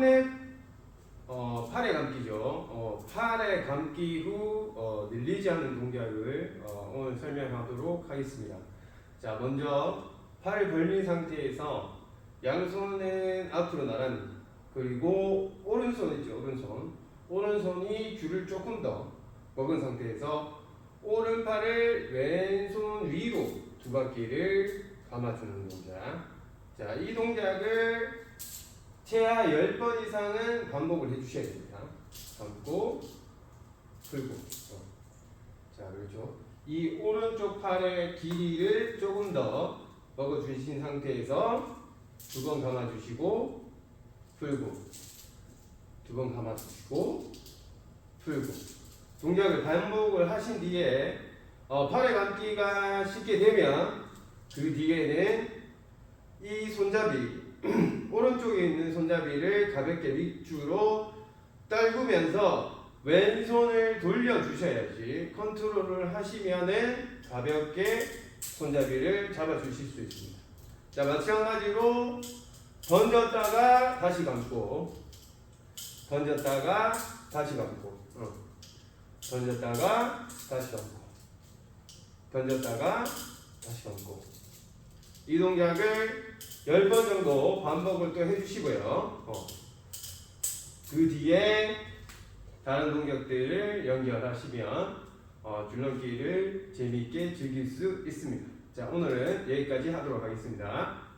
폰넷 어, 팔에 감기죠. 어, 팔에 감기 후 어, 늘리지 않는 동작을 어, 오늘 설명하도록 하겠습니다. 자, 먼저 팔을 벌린 상태에서 양손은 앞으로 나란히 그리고 오른손 있죠, 오른손. 오른손이 줄을 조금 더 먹은 상태에서 오른팔을 왼손 위로 두 바퀴를 감아주는 동작. 자, 이 동작을 최하 10번 이상은 반복을 해주셔야 됩니다. 감고, 풀고. 어. 자, 그렇죠. 이 오른쪽 팔의 길이를 조금 더 먹어주신 상태에서 두 번 감아주시고, 풀고. 두 번 감아주시고, 풀고. 동작을 반복을 하신 뒤에 어, 팔의 감기가 쉽게 되면 그 뒤에는 이 손잡이 오른쪽에 있는 손잡이를 가볍게 밑으로 떨구면서 왼손을 돌려 주셔야지 컨트롤을 하시면은 가볍게 손잡이를 잡아 주실 수 있습니다. 자 마찬가지로 던졌다가 다시 감고 던졌다가 다시 감고 어. 던졌다가 다시 감고 던졌다가 다시 감고 이 동작을 10번 정도 반복을 또 해주시고요. 어. 그 뒤에 다른 동작들을 연결하시면 어, 줄넘기를 재미있게 즐길 수 있습니다. 자, 오늘은 여기까지 하도록 하겠습니다.